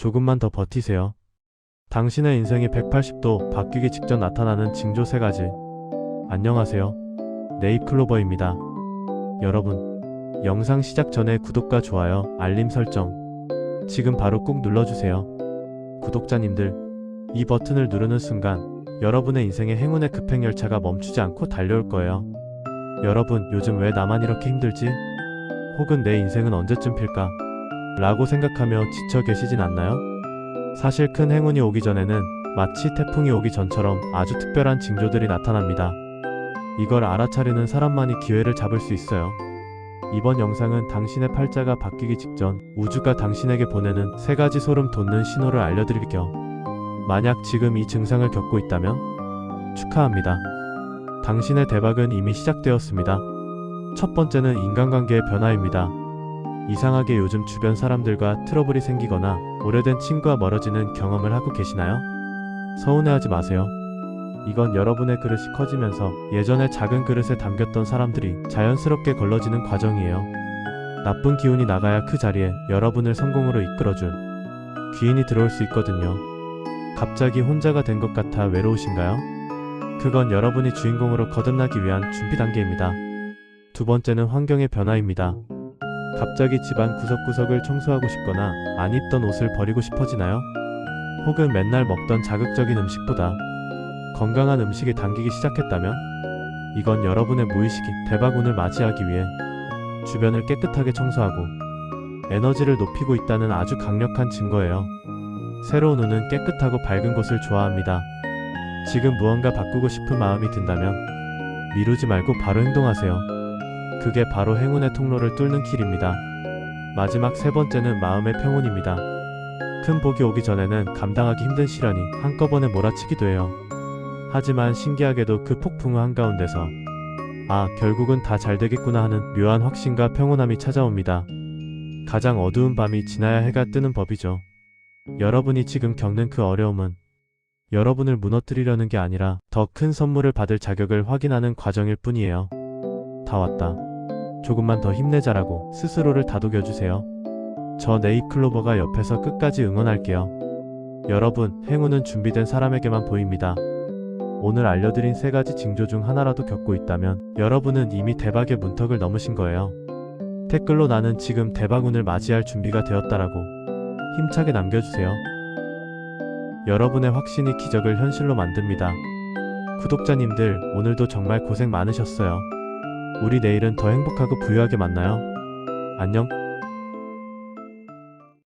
조금만 더 버티세요. 당신의 인생이 180도 바뀌기 직전 나타나는 징조 세 가지. 안녕하세요. 네잎클로버입니다. 여러분, 영상 시작 전에 구독과 좋아요, 알림 설정. 지금 바로 꾹 눌러주세요. 구독자님들, 이 버튼을 누르는 순간 여러분의 인생의 행운의 급행열차가 멈추지 않고 달려올 거예요. 여러분, 요즘 왜 나만 이렇게 힘들지? 혹은 내 인생은 언제쯤 필까? 라고 생각하며 지쳐 계시진 않나요? 사실 큰 행운이 오기 전에는 마치 태풍이 오기 전처럼 아주 특별한 징조들이 나타납니다. 이걸 알아차리는 사람만이 기회를 잡을 수 있어요. 이번 영상은 당신의 팔자가 바뀌기 직전 우주가 당신에게 보내는 세 가지 소름 돋는 신호를 알려드릴 겸 만약 지금 이 증상을 겪고 있다면 축하합니다. 당신의 대박은 이미 시작되었습니다. 첫 번째는 인간관계의 변화입니다. 이상하게 요즘 주변 사람들과 트러블이 생기거나 오래된 친구와 멀어지는 경험을 하고 계시나요? 서운해하지 마세요. 이건 여러분의 그릇이 커지면서 예전에 작은 그릇에 담겼던 사람들이 자연스럽게 걸러지는 과정이에요. 나쁜 기운이 나가야 그 자리에 여러분을 성공으로 이끌어줄 귀인이 들어올 수 있거든요. 갑자기 혼자가 된 것 같아 외로우신가요? 그건 여러분이 주인공으로 거듭나기 위한 준비 단계입니다. 두 번째는 환경의 변화입니다. 갑자기 집안 구석구석을 청소하고 싶거나 안 입던 옷을 버리고 싶어지나요? 혹은 맨날 먹던 자극적인 음식보다 건강한 음식에 당기기 시작했다면 이건 여러분의 무의식이 대박운을 맞이하기 위해 주변을 깨끗하게 청소하고 에너지를 높이고 있다는 아주 강력한 증거예요. 새로운 운은 깨끗하고 밝은 곳을 좋아합니다. 지금 무언가 바꾸고 싶은 마음이 든다면 미루지 말고 바로 행동하세요. 그게 바로 행운의 통로를 뚫는 길입니다. 마지막 세 번째는 마음의 평온입니다. 큰 복이 오기 전에는 감당하기 힘든 시련이 한꺼번에 몰아치기도 해요. 하지만 신기하게도 그 폭풍 한가운데서 아, 결국은 다 잘 되겠구나 하는 묘한 확신과 평온함이 찾아옵니다. 가장 어두운 밤이 지나야 해가 뜨는 법이죠. 여러분이 지금 겪는 그 어려움은 여러분을 무너뜨리려는 게 아니라 더 큰 선물을 받을 자격을 확인하는 과정일 뿐이에요. 다 왔다. 조금만 더 힘내자라고 스스로를 다독여주세요. 저 네잎클로버가 옆에서 끝까지 응원할게요. 여러분, 행운은 준비된 사람에게만 보입니다. 오늘 알려드린 세 가지 징조 중 하나라도 겪고 있다면 여러분은 이미 대박의 문턱을 넘으신 거예요. 댓글로 나는 지금 대박운을 맞이할 준비가 되었다라고 힘차게 남겨주세요. 여러분의 확신이 기적을 현실로 만듭니다. 구독자님들, 오늘도 정말 고생 많으셨어요. 우리 내일은 더 행복하고 부유하게 만나요. 안녕.